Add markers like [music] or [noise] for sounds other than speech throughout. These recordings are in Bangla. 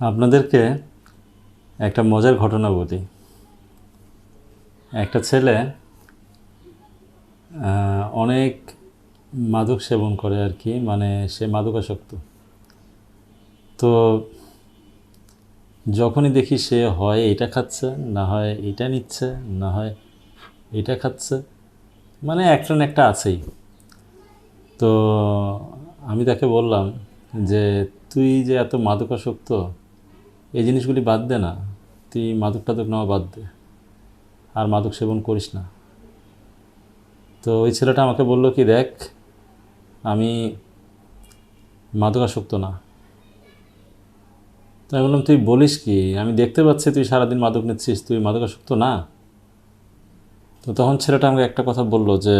আপনাদেরকে একটা মজার ঘটনা বলি। একটা ছেলে অনেক মাদক সেবন করে আর কি মানে সে মাদকাসক্ত। তো যখনই দেখি সে হয় এটা খাচ্ছে, না হয় এটা নিচ্ছে, না হয় এটা খাচ্ছে মানে একটা না একটা আছেই। তো আমি তাকে বললাম যে, তুই যে এত মাদকাসক্ত এই জিনিসগুলি বাদ দে না। তুই মাদক টাদক নেওয়া বাদ দে। আর মাদক সেবন করিস না। তো ওই ছেলেটা আমাকে বলল কি, দেখ, আমি মাদকাসক্ত না। তো আমি বললাম, তুই বলিস কি? আমি দেখতে পাচ্ছি তুই সারাদিন মাদক নিচ্ছিস, তুই মাদকাসক্ত না? তো তখন ছেলেটা আমাকে একটা কথা বলল যে,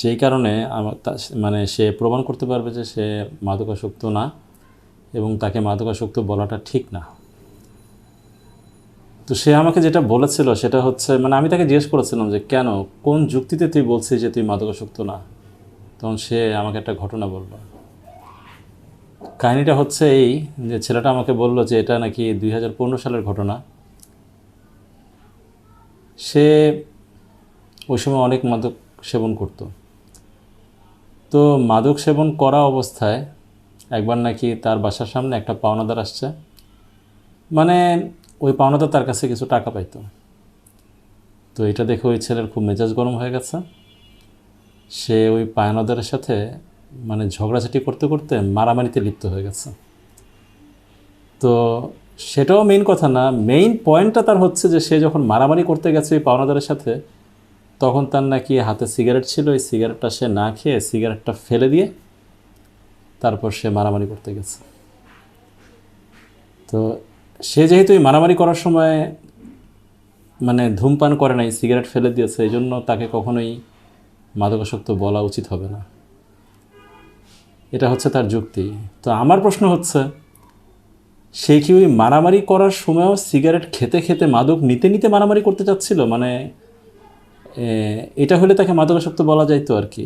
যেই কারণে আমার মানে সে প্রমাণ করতে পারবে যে সে মাদকাসক্ত না এবং তাকে মাদকাসক্ত বলাটা ঠিক না। তো সে আমাকে যেটা বলেছিল সেটা হচ্ছে মানে আমি তাকে জিজ্ঞেস করেছিলাম যে, কেন? কোন যুক্তিতে তুই বলছিস যে তুই মাদকাসক্ত না? তখন সে আমাকে একটা ঘটনা বলল। কাহিনিটা হচ্ছে এই যে, ছেলেটা আমাকে বলল যে, এটা নাকি দুই হাজার পনেরো সালের ঘটনা। সে ওই সময় অনেক মাদক সেবন করত। তো মাদক সেবন করা অবস্থায় একবার নাকি তার বাসার সামনে একটা পাওনাদার আসছে। মানে ওই পাওনাদার তার কাছে কিছু টাকা পাইতো। তো এটা দেখে ওই ছেলের খুব মেজাজ গরম হয়ে গেছে। সে ওই পায়নাদারের সাথে মানে ঝগড়াঝাটি করতে করতে মারামারিতে লিপ্ত হয়ে গেছে। তো সেটাও মেইন কথা না মেইন পয়েন্টটা তার হচ্ছে যে সে যখন মারামারি করতে গেছে ওই পাওনাদারের সাথে, তখন তার নাকি হাতে সিগারেট ছিল, ওই সিগারেটটা সে না খেয়ে সিগারেটটা ফেলে দিয়ে তারপর সে মারামারি করতে গেছে। তো সে যেহেতু মারামারি করার সময় মানে ধূমপান করে নাই, সিগারেট ফেলে দিয়েছে, এই জন্য তাকে কখনোই মাদকাসক্ত বলা উচিত হবে না। এটা হচ্ছে তার যুক্তি। তো আমার প্রশ্ন হচ্ছে, সে কি ওই মারামারি করার সময়ও সিগারেট খেতে খেতে মাদক নিতে নিতে মারামারি করতে চাচ্ছিল? মানে এটা হলে তাকে মাদকাসক্ত বলা যাইতো আর কি।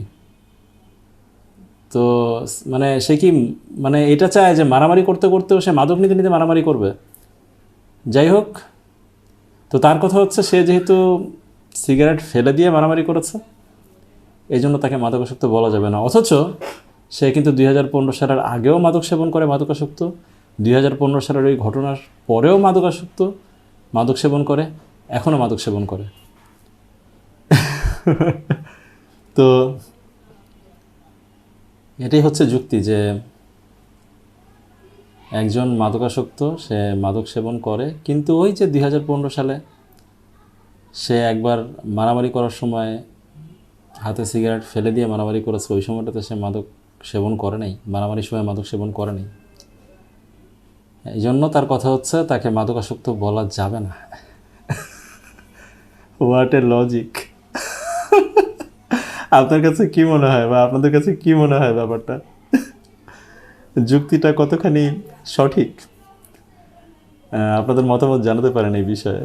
তো মানে সে কি মানে এটা চায় যে মারামারি করতে করতেও সে মাদক নিতে নিতে মারামারি করবে? যাই হোক তো তার কথা হচ্ছে সে যেহেতু সিগারেট ফেলে দিয়ে মারামারি করেছে এই জন্য তাকে মাদকাসক্ত বলা যাবে না। অথচ সে কিন্তু দুই হাজার পনেরো সালের আগেও মাদক সেবন করে মাদকাসক্ত, দুই হাজার পনেরো সালের ওই ঘটনার পরেও মাদকাসক্ত, মাদক সেবন করে, এখনও মাদক সেবন করে। [laughs] তো এটাই হচ্ছে যুক্তি যে একজন মাদকাসক্ত, সে মাদক সেবন করে, কিন্তু ওই যে দুই হাজার পনেরো সালে সে একবার মারামারি করার সময় হাতে সিগারেট ফেলে দিয়ে মারামারি করেছে, ওই সময়টাতে সে মাদক সেবন করে নাই মারামারির সময় মাদক সেবন করে নাই। এই জন্য তার কথা হচ্ছে, তাকে মাদকাসক্ত বলা যাবে না। হোয়াট এ লজিক আপনার কাছে কি মনে হয় বা আপনাদের কাছে কি মনে হয় ব্যাপারটা? যুক্তিটা কতখানি সঠিক। আপনাদের মতামত জানাতে পারেন এই বিষয়ে।